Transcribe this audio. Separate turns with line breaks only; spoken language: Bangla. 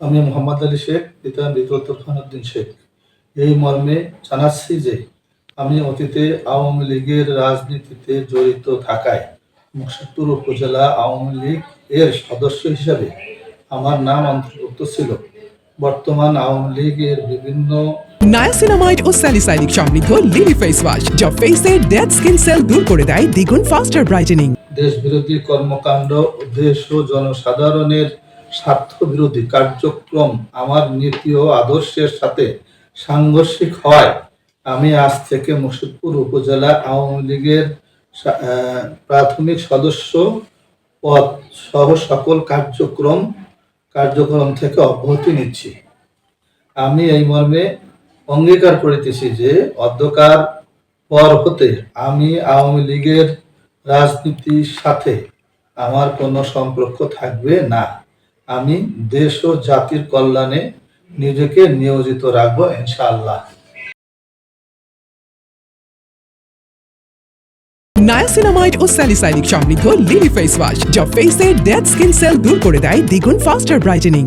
আমি মোহাম্মদ আলী শেখ পিতা মৃত তুরফানুদ্দিন শেখ। এই মর্মে জানাচ্ছি যে আমি অতীতে আওয়ামী লীগের রাজনীতিতে জড়িত থাকায় মুর্শিদপুর উপজেলা আওয়ামী লীগ এর সদস্য হিসাবে আমার নাম অন্তর্ভুক্ত ছিল। বর্তমান আওয়ামী লীগের বিভিন্ন
নায়াসিনামাইড ও স্যালিসাইলিক সমৃদ্ধ লিলি ফেস ওয়াশ যা ফেসের ডেড স্কিন সেল দূর করে দেয় দ্বিগুণ ফাস্টার ব্রাইটেনিং
দেশ বিরোধী কর্মকাণ্ড উদ্দেশ্য জনসাধারণের স্বার্থ বিরোধী কার্যক্রম আমার নীতি ও আদর্শের সাথে সাংঘর্ষিক হয়। আমি আজ থেকে মুর্শিদপুর উপজেলা আওয়ামী লীগের প্রাথমিক সদস্য পদ সহ সকল কার্যক্রম কার্যক্রম থেকে অব্যাহতি নিচ্ছি। আমি এই মর্মে অঙ্গীকার করিতেছি যে অধ্যকার পর হতে আমি আওয়ামী লীগের রাজনীতির সাথে আমার কোনো সম্পর্ক থাকবে না। আমি দেশ ও জাতির কল্যাণে নিজেকে নিয়োজিত রাখব, ইনশাআল্লাহ।
নায়াসিনামাইড ও স্যালিসাইনিক সমৃদ্ধ লিলি ফেস ওয়াশ যা ফেসের ডেড স্কিন সেল দূর করে দেয় দ্বিগুণ ফাস্টার ব্রাইটেনিং